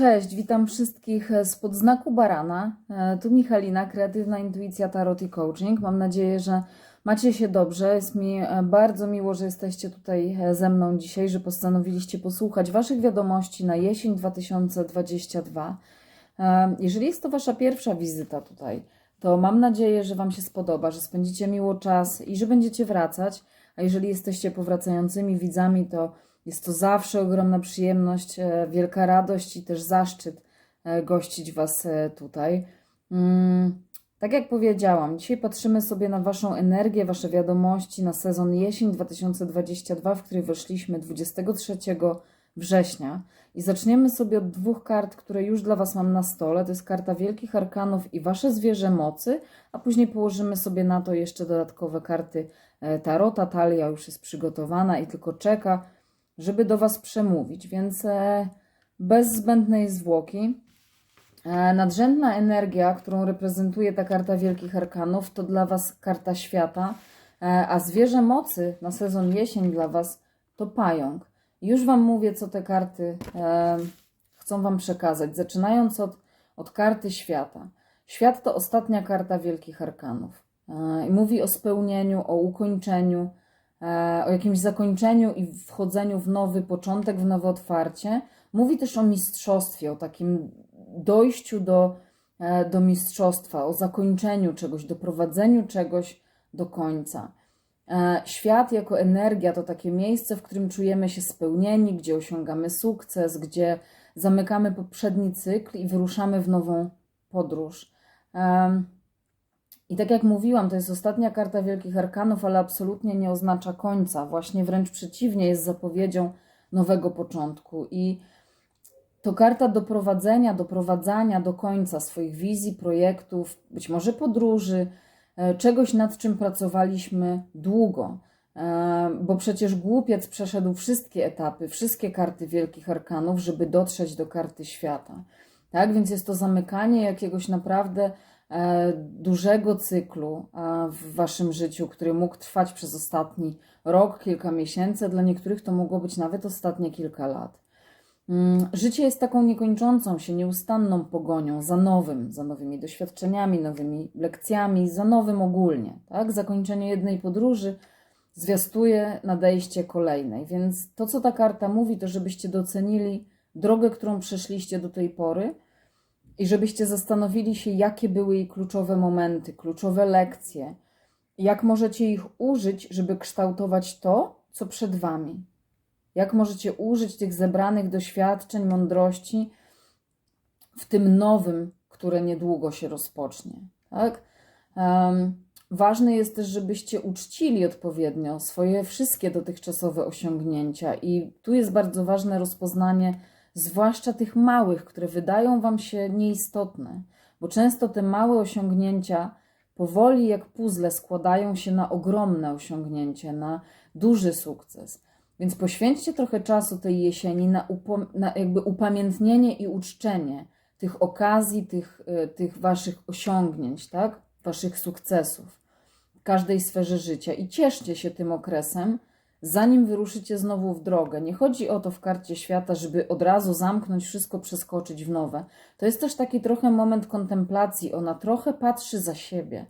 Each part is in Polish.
Cześć, witam wszystkich z podznaku Barana. E, Tu Michalina, kreatywna intuicja, tarot i coaching. Mam nadzieję, że macie się dobrze. Jest mi e, bardzo miło, że jesteście tutaj e, ze mną dzisiaj, że postanowiliście posłuchać Waszych wiadomości na jesień 2022. E, Jeżeli jest to Wasza pierwsza wizyta tutaj, to mam nadzieję, że Wam się spodoba, że spędzicie miło czas i że będziecie wracać. A jeżeli jesteście powracającymi widzami, to jest to zawsze ogromna przyjemność, e, wielka radość i też zaszczyt e, gościć Was e, tutaj. Mm, Tak jak powiedziałam, dzisiaj patrzymy sobie na Waszą energię, Wasze wiadomości na sezon jesień 2022, w który weszliśmy 23 września. I zaczniemy sobie od dwóch kart, które już dla Was mam na stole. To jest karta Wielkich Arkanów i Wasze Zwierzę Mocy, a później położymy sobie na to jeszcze dodatkowe karty Tarota. Talia już jest przygotowana i tylko czeka, żeby do Was przemówić, więc e, bez zbędnej zwłoki. E, Nadrzędna energia, którą reprezentuje ta karta Wielkich Arkanów, to dla Was karta świata, e, a zwierzę mocy na sezon jesień dla Was to pająk. Już Wam mówię, co te karty chcą Wam przekazać, zaczynając od, od karty świata. Świat to ostatnia karta Wielkich Arkanów. I mówi o spełnieniu, o ukończeniu, o jakimś zakończeniu i wchodzeniu w nowy początek, w nowe otwarcie. Mówi też o mistrzostwie, o takim dojściu do, e, do mistrzostwa, o zakończeniu czegoś, doprowadzeniu czegoś do końca. E, Świat jako energia to takie miejsce, w którym czujemy się spełnieni, gdzie osiągamy sukces, gdzie zamykamy poprzedni cykl i wyruszamy w nową podróż. I tak jak mówiłam, to jest ostatnia karta Wielkich Arkanów, ale absolutnie nie oznacza końca. Właśnie wręcz przeciwnie, jest zapowiedzią nowego początku. I to karta doprowadzenia, doprowadzania do końca swoich wizji, projektów, być może podróży, e, czegoś nad czym pracowaliśmy długo. E, Bo przecież głupiec przeszedł wszystkie etapy, wszystkie karty Wielkich Arkanów, żeby dotrzeć do karty świata. Tak, więc jest to zamykanie jakiegoś naprawdę dużego cyklu e, w waszym życiu, który mógł trwać przez ostatni rok, kilka miesięcy, dla niektórych to mogło być nawet ostatnie kilka lat. Mm, Życie jest taką niekończącą się, nieustanną pogonią za nowym, za nowymi doświadczeniami, nowymi lekcjami, za nowym ogólnie. Tak? Zakończenie jednej podróży zwiastuje nadejście kolejnej. Więc to, co ta karta mówi, to żebyście docenili drogę, którą przeszliście do tej pory i żebyście zastanowili się, jakie były jej kluczowe momenty, kluczowe lekcje, jak możecie ich użyć, żeby kształtować to, co przed wami. Jak możecie użyć tych zebranych doświadczeń, mądrości w tym nowym, które niedługo się rozpocznie. Tak? Em, ważne jest też, żebyście uczcili odpowiednio swoje wszystkie dotychczasowe osiągnięcia, i tu jest bardzo ważne rozpoznanie, zwłaszcza tych małych, które wydają Wam się nieistotne, bo często te małe osiągnięcia powoli jak puzzle składają się na ogromne osiągnięcie, na duży sukces. Więc poświęćcie trochę czasu tej jesieni na, na jakby upamiętnienie i uczczenie tych okazji, tych, y, tych waszych osiągnięć, tak? Waszych sukcesów w każdej sferze życia i cieszcie się tym okresem, zanim wyruszycie znowu w drogę. Nie chodzi o to w karcie świata, żeby od razu zamknąć wszystko, przeskoczyć w nowe. To jest też taki trochę moment kontemplacji. Ona trochę patrzy za siebie,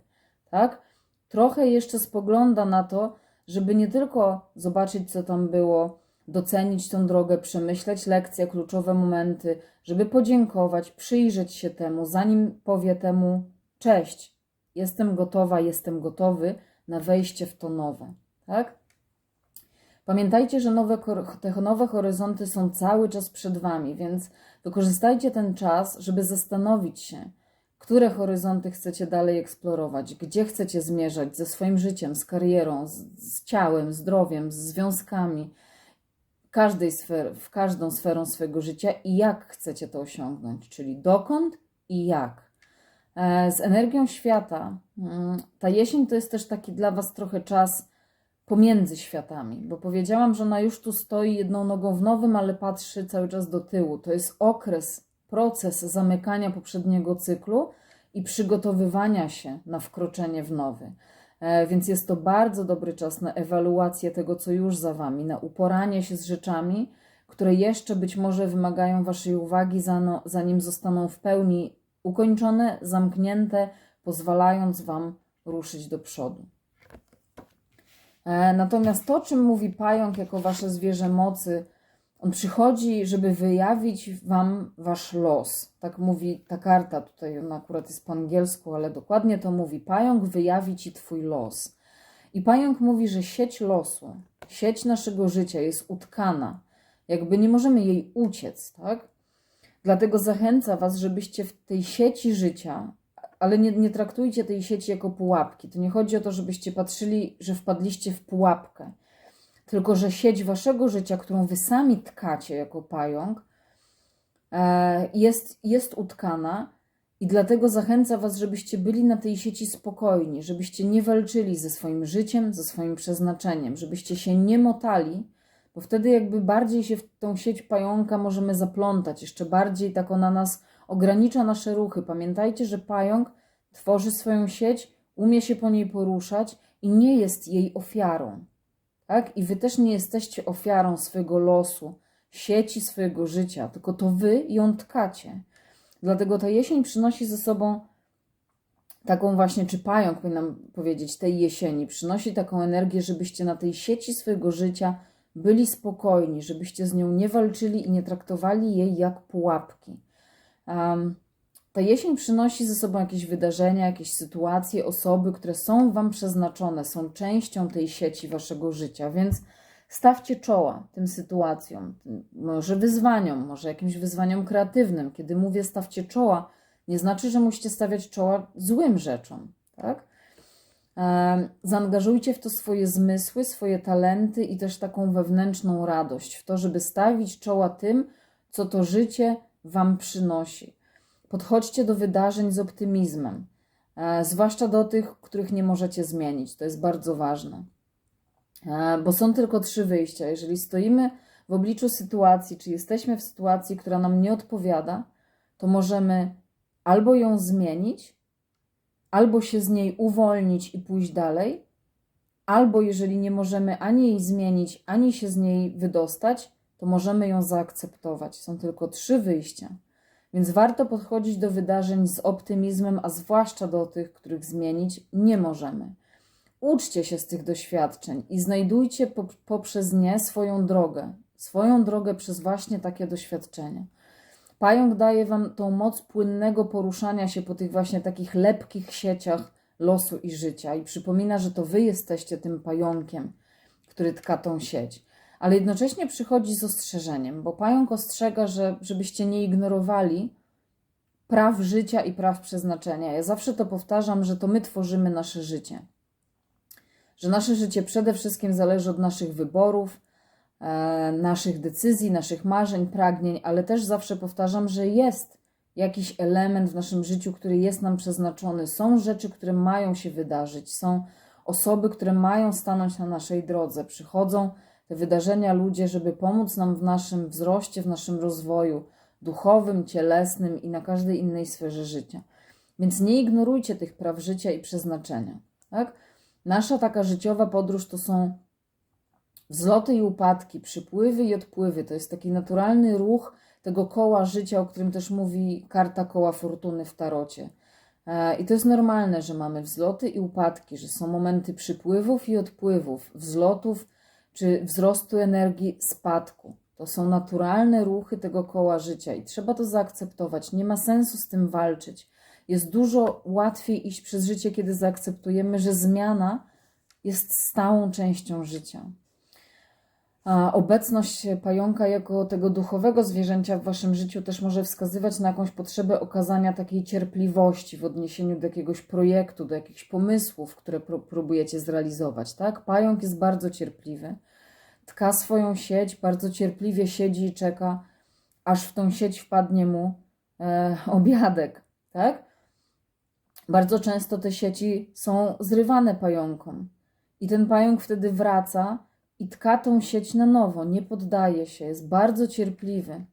tak? Trochę jeszcze spogląda na to, żeby nie tylko zobaczyć, co tam było, docenić tą drogę, przemyśleć lekcje, kluczowe momenty, żeby podziękować, przyjrzeć się temu, zanim powie temu cześć, jestem gotowa, jestem gotowy na wejście w to nowe, tak? Pamiętajcie, że nowe, te nowe horyzonty są cały czas przed Wami, więc wykorzystajcie ten czas, żeby zastanowić się, które horyzonty chcecie dalej eksplorować, gdzie chcecie zmierzać ze swoim życiem, z karierą, z, z ciałem, zdrowiem, z związkami, każdej sfer, w każdą sferą swojego życia i jak chcecie to osiągnąć, czyli dokąd i jak. E, Z energią świata, mm, ta jesień to jest też taki dla Was trochę czas pomiędzy światami, bo powiedziałam, że ona już tu stoi jedną nogą w nowym, ale patrzy cały czas do tyłu. To jest okres, proces zamykania poprzedniego cyklu i przygotowywania się na wkroczenie w nowy. E, Więc jest to bardzo dobry czas na ewaluację tego, co już za Wami, na uporanie się z rzeczami, które jeszcze być może wymagają Waszej uwagi, zanim zostaną w pełni ukończone, zamknięte, pozwalając Wam ruszyć do przodu. E, Natomiast to, czym mówi pająk jako wasze zwierzę mocy, on przychodzi, żeby wyjawić wam wasz los. Tak mówi ta karta, tutaj ona akurat jest po angielsku, ale dokładnie to mówi. Pająk wyjawi ci twój los. I pająk mówi, że sieć losu, sieć naszego życia jest utkana. Jakby nie możemy jej uciec, tak? Dlatego zachęca Was, żebyście w tej sieci życia, ale nie, nie traktujcie tej sieci jako pułapki. To nie chodzi o to, żebyście patrzyli, że wpadliście w pułapkę, tylko że sieć Waszego życia, którą Wy sami tkacie jako pająk, e, jest, jest utkana i dlatego zachęca Was, żebyście byli na tej sieci spokojni, żebyście nie walczyli ze swoim życiem, ze swoim przeznaczeniem, żebyście się nie motali, bo wtedy jakby bardziej się w tą sieć pająka możemy zaplątać, jeszcze bardziej tak ona nas ogranicza nasze ruchy. Pamiętajcie, że pająk tworzy swoją sieć, umie się po niej poruszać i nie jest jej ofiarą. Tak? I wy też nie jesteście ofiarą swojego losu, sieci swojego życia, tylko to wy ją tkacie. Dlatego ta jesień przynosi ze sobą taką właśnie, czy pająk, powinnam powiedzieć, tej jesieni, przynosi taką energię, żebyście na tej sieci swojego życia byli spokojni, żebyście z nią nie walczyli i nie traktowali jej jak pułapki. Um, ta jesień przynosi ze sobą jakieś wydarzenia, jakieś sytuacje, osoby, które są Wam przeznaczone, są częścią tej sieci Waszego życia, więc stawcie czoła tym sytuacjom, tym, może wyzwaniom, może jakimś wyzwaniom kreatywnym. Kiedy mówię stawcie czoła, nie znaczy, że musicie stawiać czoła złym rzeczom, tak? Zaangażujcie w to swoje zmysły, swoje talenty i też taką wewnętrzną radość, w to, żeby stawić czoła tym, co to życie Wam przynosi. Podchodźcie do wydarzeń z optymizmem, e, zwłaszcza do tych, których nie możecie zmienić. To jest bardzo ważne, E, bo są tylko trzy wyjścia. Jeżeli stoimy w obliczu sytuacji, czy jesteśmy w sytuacji, która nam nie odpowiada, to możemy albo ją zmienić, albo się z niej uwolnić i pójść dalej, albo jeżeli nie możemy ani jej zmienić, ani się z niej wydostać, to możemy ją zaakceptować. Są tylko trzy wyjścia. Więc warto podchodzić do wydarzeń z optymizmem, a zwłaszcza do tych, których zmienić nie możemy. Uczcie się z tych doświadczeń i znajdujcie po, poprzez nie swoją drogę, swoją drogę przez właśnie takie doświadczenia. Pająk daje Wam tą moc płynnego poruszania się po tych właśnie takich lepkich sieciach losu i życia i przypomina, że to Wy jesteście tym pająkiem, który tka tą sieć. Ale jednocześnie przychodzi z ostrzeżeniem, bo pająk ostrzega, że żebyście nie ignorowali praw życia i praw przeznaczenia. Ja zawsze to powtarzam, że to my tworzymy nasze życie. Że nasze życie przede wszystkim zależy od naszych wyborów, e, naszych decyzji, naszych marzeń, pragnień, ale też zawsze powtarzam, że jest jakiś element w naszym życiu, który jest nam przeznaczony. Są rzeczy, które mają się wydarzyć, są osoby, które mają stanąć na naszej drodze. Przychodzą te wydarzenia, ludzie, żeby pomóc nam w naszym wzroście, w naszym rozwoju duchowym, cielesnym i na każdej innej sferze życia. Więc nie ignorujcie tych praw życia i przeznaczenia. Tak? Nasza taka życiowa podróż to są wzloty i upadki, przypływy i odpływy. To jest taki naturalny ruch tego koła życia, o którym też mówi karta koła fortuny w tarocie. E, I to jest normalne, że mamy wzloty i upadki, że są momenty przypływów i odpływów, wzlotów czy wzrostu energii, spadku. To są naturalne ruchy tego koła życia i trzeba to zaakceptować. Nie ma sensu z tym walczyć. Jest dużo łatwiej iść przez życie, kiedy zaakceptujemy, że zmiana jest stałą częścią życia. A obecność pająka jako tego duchowego zwierzęcia w waszym życiu też może wskazywać na jakąś potrzebę okazania takiej cierpliwości w odniesieniu do jakiegoś projektu, do jakichś pomysłów, które pró- próbujecie zrealizować. Tak? Pająk jest bardzo cierpliwy, tka swoją sieć, bardzo cierpliwie siedzi i czeka, aż w tą sieć wpadnie mu e, obiadek. Tak? Bardzo często te sieci są zrywane pająkom. I ten pająk wtedy wraca i tka tą sieć na nowo, nie poddaje się, jest bardzo cierpliwy.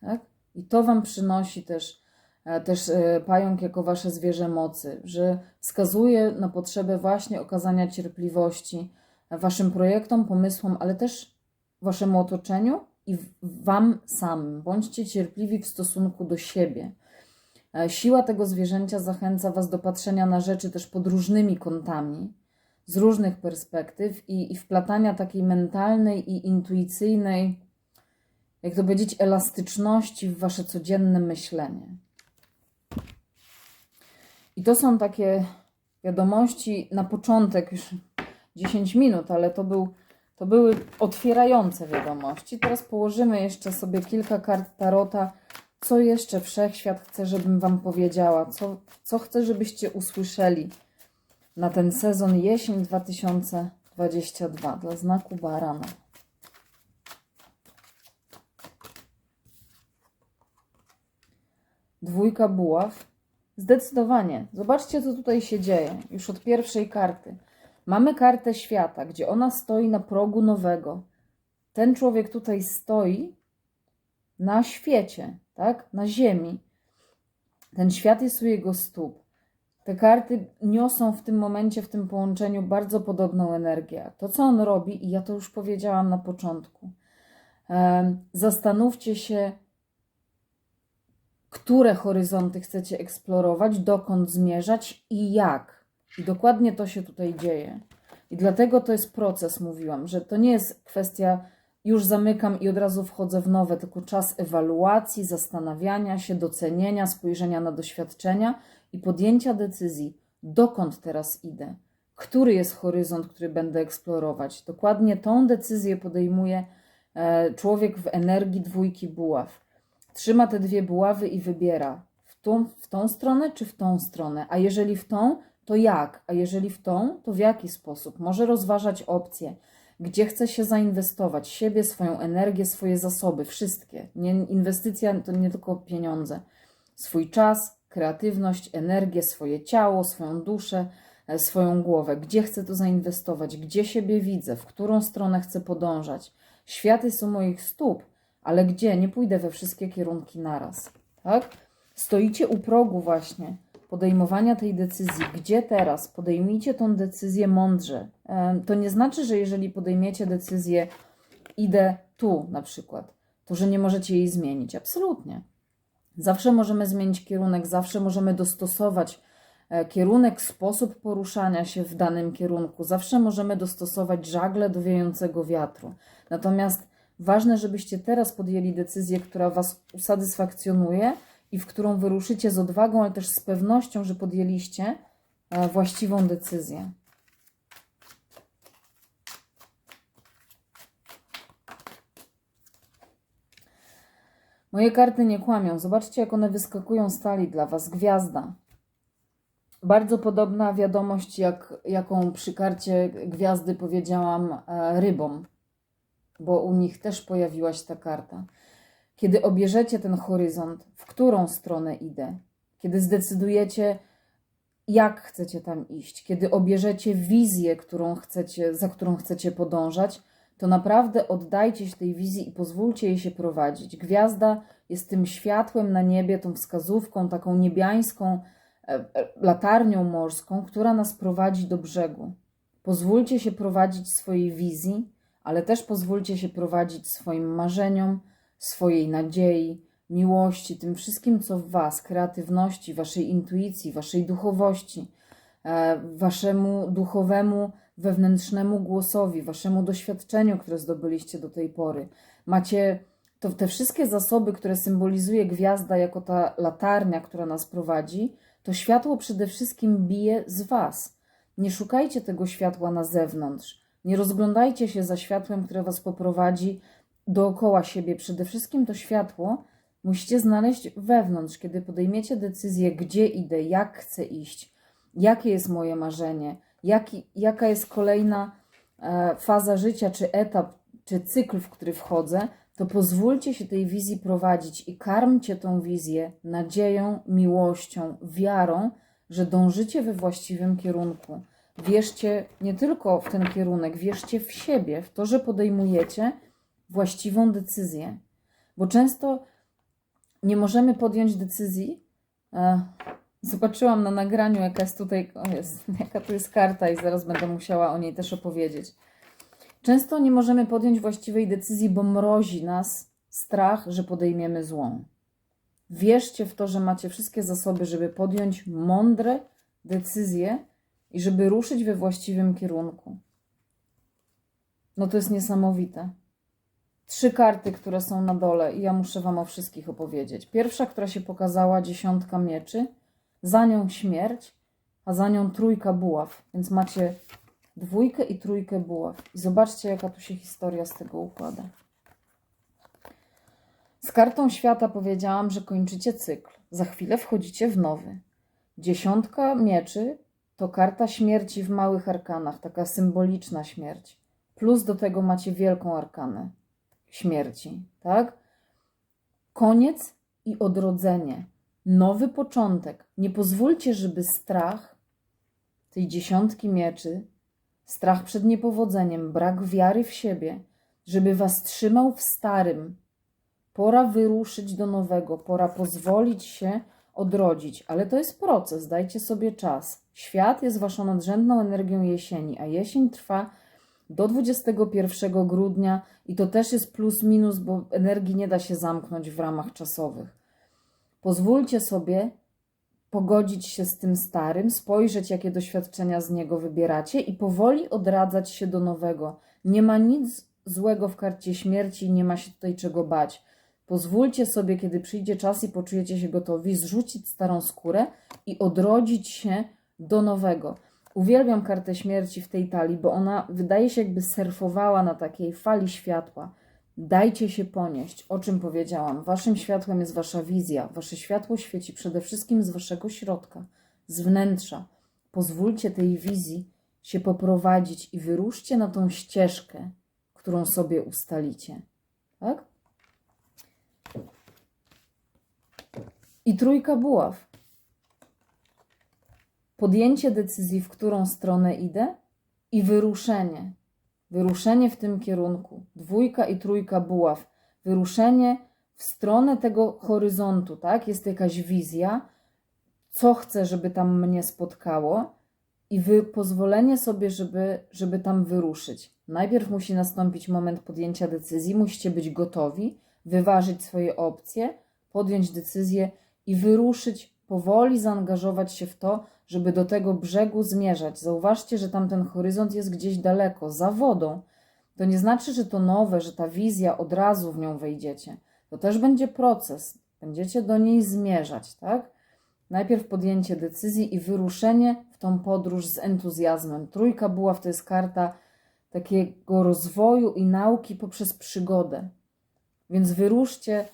Tak? I to Wam przynosi też, e, też e, pająk jako Wasze zwierzę mocy, że wskazuje na potrzebę właśnie okazania cierpliwości Waszym projektom, pomysłom, ale też Waszemu otoczeniu i Wam samym. Bądźcie cierpliwi w stosunku do siebie. E, Siła tego zwierzęcia zachęca Was do patrzenia na rzeczy też pod różnymi kątami, z różnych perspektyw i, i wplatania takiej mentalnej i intuicyjnej, jak to powiedzieć, elastyczności w Wasze codzienne myślenie. I to są takie wiadomości na początek, już 10 minut, ale to, był, to były otwierające wiadomości. Teraz położymy jeszcze sobie kilka kart tarota. Co jeszcze wszechświat chce, żebym Wam powiedziała? Co, co chce, żebyście usłyszeli na ten sezon jesień 2022 dla znaku Barana? Dwójka buław. Zdecydowanie. Zobaczcie, co tutaj się dzieje. Już od pierwszej karty. Mamy kartę świata, gdzie ona stoi na progu nowego. Ten człowiek tutaj stoi na świecie, tak? Na ziemi. Ten świat jest u jego stóp. Te karty niosą w tym momencie, w tym połączeniu bardzo podobną energię. To, co on robi, i ja to już powiedziałam na początku, zastanówcie się, które horyzonty chcecie eksplorować, dokąd zmierzać i jak. I dokładnie to się tutaj dzieje. I dlatego to jest proces, mówiłam, że to nie jest kwestia już zamykam i od razu wchodzę w nowe, tylko czas ewaluacji, zastanawiania się, docenienia, spojrzenia na doświadczenia i podjęcia decyzji, dokąd teraz idę, który jest horyzont, który będę eksplorować. Dokładnie tą decyzję podejmuje e, człowiek w energii dwójki buław trzyma te dwie buławy i wybiera w tą, w tą stronę czy w tą stronę. A jeżeli w tą, to jak? A jeżeli w tą, to w jaki sposób? Może rozważać opcje, gdzie chce się zainwestować siebie, swoją energię, swoje zasoby, wszystkie. Nie, inwestycja to nie tylko pieniądze. Swój czas, kreatywność, energię, swoje ciało, swoją duszę, e, swoją głowę. Gdzie chcę to zainwestować? Gdzie siebie widzę? W którą stronę chcę podążać? Światy są moich stóp, ale gdzie? Nie pójdę we wszystkie kierunki naraz. Tak? Stoicie u progu właśnie podejmowania tej decyzji. Gdzie teraz? Podejmijcie tą decyzję mądrze. Em, To nie znaczy, że jeżeli podejmiecie decyzję, idę tu na przykład, to że nie możecie jej zmienić. Absolutnie. Zawsze możemy zmienić kierunek, zawsze możemy dostosować e, kierunek, sposób poruszania się w danym kierunku. Zawsze możemy dostosować żagle do wiejącego wiatru. Natomiast ważne, żebyście teraz podjęli decyzję, która Was usatysfakcjonuje i w którą wyruszycie z odwagą, ale też z pewnością, że podjęliście e, właściwą decyzję. Moje karty nie kłamią. Zobaczcie, jak one wyskakują z talii dla Was. Gwiazda. Bardzo podobna wiadomość, jak, jaką przy karcie gwiazdy powiedziałam e, rybom, bo u nich też pojawiła się ta karta. Kiedy obierzecie ten horyzont, w którą stronę idę, kiedy zdecydujecie, jak chcecie tam iść, kiedy obierzecie wizję, którą chcecie, za którą chcecie podążać, to naprawdę oddajcie się tej wizji i pozwólcie jej się prowadzić. Gwiazda jest tym światłem na niebie, tą wskazówką, taką niebiańską e, e, latarnią morską, która nas prowadzi do brzegu. Pozwólcie się prowadzić swojej wizji, ale też pozwólcie się prowadzić swoim marzeniom, swojej nadziei, miłości, tym wszystkim, co w Was, kreatywności, Waszej intuicji, Waszej duchowości, e, Waszemu duchowemu, wewnętrznemu głosowi, Waszemu doświadczeniu, które zdobyliście do tej pory. Macie to, te wszystkie zasoby, które symbolizuje gwiazda jako ta latarnia, która nas prowadzi, to światło przede wszystkim bije z Was. Nie szukajcie tego światła na zewnątrz. Nie rozglądajcie się za światłem, które Was poprowadzi dookoła siebie. Przede wszystkim to światło musicie znaleźć wewnątrz, kiedy podejmiecie decyzję, gdzie idę, jak chcę iść, jakie jest moje marzenie, jaki, jaka jest kolejna e, faza życia, czy etap, czy cykl, w który wchodzę, to pozwólcie się tej wizji prowadzić i karmcie tą wizję nadzieją, miłością, wiarą, że dążycie we właściwym kierunku. Wierzcie nie tylko w ten kierunek, wierzcie w siebie, w to, że podejmujecie właściwą decyzję. Bo często nie możemy podjąć decyzji. Zobaczyłam na nagraniu, jaka jest tutaj, o jest, jaka tu jest karta, i zaraz będę musiała o niej też opowiedzieć. Często nie możemy podjąć właściwej decyzji, bo mrozi nas strach, że podejmiemy złą. Wierzcie w to, że macie wszystkie zasoby, żeby podjąć mądre decyzje i żeby ruszyć we właściwym kierunku. No to jest niesamowite. Trzy karty, które są na dole, i ja muszę Wam o wszystkich opowiedzieć. Pierwsza, która się pokazała, dziesiątka mieczy, za nią śmierć, a za nią trójka buław. Więc macie dwójkę i trójkę buław. I zobaczcie, jaka tu się historia z tego układa. Z kartą świata powiedziałam, że kończycie cykl. Za chwilę wchodzicie w nowy. Dziesiątka mieczy to karta śmierci w małych arkanach, taka symboliczna śmierć. Plus do tego macie wielką arkanę śmierci, tak? Koniec i odrodzenie. Nowy początek. Nie pozwólcie, żeby strach tej dziesiątki mieczy, strach przed niepowodzeniem, brak wiary w siebie, żeby was trzymał w starym. Pora wyruszyć do nowego, pora pozwolić się odrodzić, ale to jest proces, dajcie sobie czas. Świat jest waszą nadrzędną energią jesieni, a jesień trwa do 21 grudnia i to też jest plus minus, bo energii nie da się zamknąć w ramach czasowych. Pozwólcie sobie pogodzić się z tym starym, spojrzeć, jakie doświadczenia z niego wybieracie i powoli odradzać się do nowego. Nie ma nic złego w karcie śmierci i nie ma się tutaj czego bać. Pozwólcie sobie, kiedy przyjdzie czas i poczujecie się gotowi, zrzucić starą skórę i odrodzić się do nowego. Uwielbiam kartę śmierci w tej talii, bo ona wydaje się jakby surfowała na takiej fali światła. Dajcie się ponieść, o czym powiedziałam. Waszym światłem jest wasza wizja. Wasze światło świeci przede wszystkim z waszego środka, z wnętrza. Pozwólcie tej wizji się poprowadzić i wyruszcie na tą ścieżkę, którą sobie ustalicie. Tak? I trójka buław. Podjęcie decyzji, w którą stronę idę, i wyruszenie. Wyruszenie w tym kierunku. Dwójka i trójka buław. Wyruszenie w stronę tego horyzontu, tak? Jest jakaś wizja, co chcę, żeby tam mnie spotkało, i wy, pozwolenie sobie, żeby, żeby tam wyruszyć. Najpierw musi nastąpić moment podjęcia decyzji, musicie być gotowi, wyważyć swoje opcje, podjąć decyzję i wyruszyć, powoli zaangażować się w to, żeby do tego brzegu zmierzać. Zauważcie, że tam ten horyzont jest gdzieś daleko, za wodą. To nie znaczy, że to nowe, że ta wizja od razu w nią wejdziecie. To też będzie proces. Będziecie do niej zmierzać, tak? Najpierw podjęcie decyzji i wyruszenie w tą podróż z entuzjazmem. Trójka buław to jest karta takiego rozwoju i nauki poprzez przygodę. Więc wyruszcie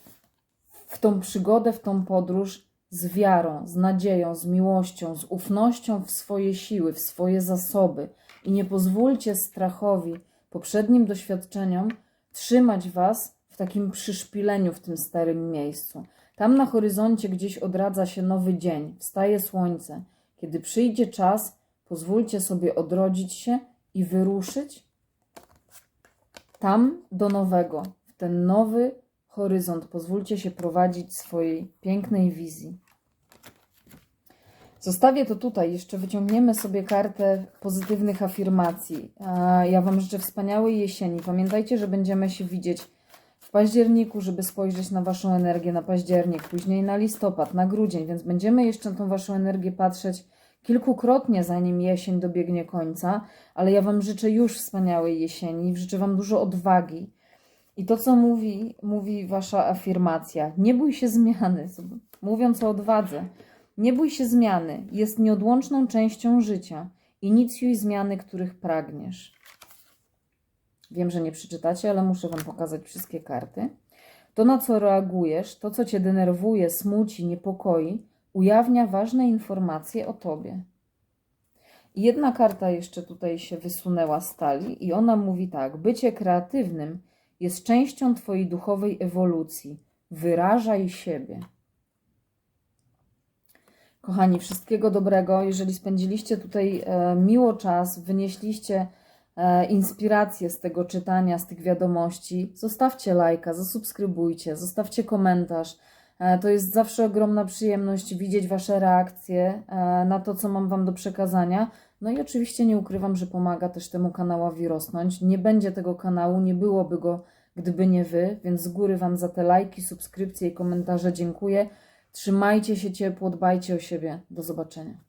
w tą przygodę, w tą podróż z wiarą, z nadzieją, z miłością, z ufnością w swoje siły, w swoje zasoby i nie pozwólcie strachowi, poprzednim doświadczeniom trzymać was w takim przyszpileniu w tym starym miejscu. Tam na horyzoncie gdzieś odradza się nowy dzień, wstaje słońce. Kiedy przyjdzie czas, pozwólcie sobie odrodzić się i wyruszyć tam do nowego, w ten nowy horyzont. Pozwólcie się prowadzić swojej pięknej wizji. Zostawię to tutaj, jeszcze wyciągniemy sobie kartę pozytywnych afirmacji. Ja Wam życzę wspaniałej jesieni. Pamiętajcie, że będziemy się widzieć w październiku, żeby spojrzeć na Waszą energię na październik, później na listopad, na grudzień, więc będziemy jeszcze na tą Waszą energię patrzeć kilkukrotnie, zanim jesień dobiegnie końca, ale ja Wam życzę już wspaniałej jesieni, życzę Wam dużo odwagi, i to, co mówi, mówi wasza afirmacja, nie bój się zmiany, mówiąc o odwadze, nie bój się zmiany, jest nieodłączną częścią życia. Inicjuj zmiany, których pragniesz. Wiem, że nie przeczytacie, ale muszę Wam pokazać wszystkie karty. To, na co reagujesz, to, co Cię denerwuje, smuci, niepokoi, ujawnia ważne informacje o Tobie. Jedna karta jeszcze tutaj się wysunęła z talii i ona mówi tak: bycie kreatywnym jest częścią Twojej duchowej ewolucji. Wyrażaj siebie. Kochani, wszystkiego dobrego. Jeżeli spędziliście tutaj e, miło czas, wynieśliście e, inspirację z tego czytania, z tych wiadomości, zostawcie lajka, zasubskrybujcie, zostawcie komentarz. E, To jest zawsze ogromna przyjemność widzieć Wasze reakcje na to, co mam Wam do przekazania. No i oczywiście nie ukrywam, że pomaga też temu kanałowi rosnąć. Nie będzie tego kanału, nie byłoby go, gdyby nie Wy, więc z góry Wam za te lajki, subskrypcje i komentarze dziękuję. Trzymajcie się ciepło, dbajcie o siebie. Do zobaczenia.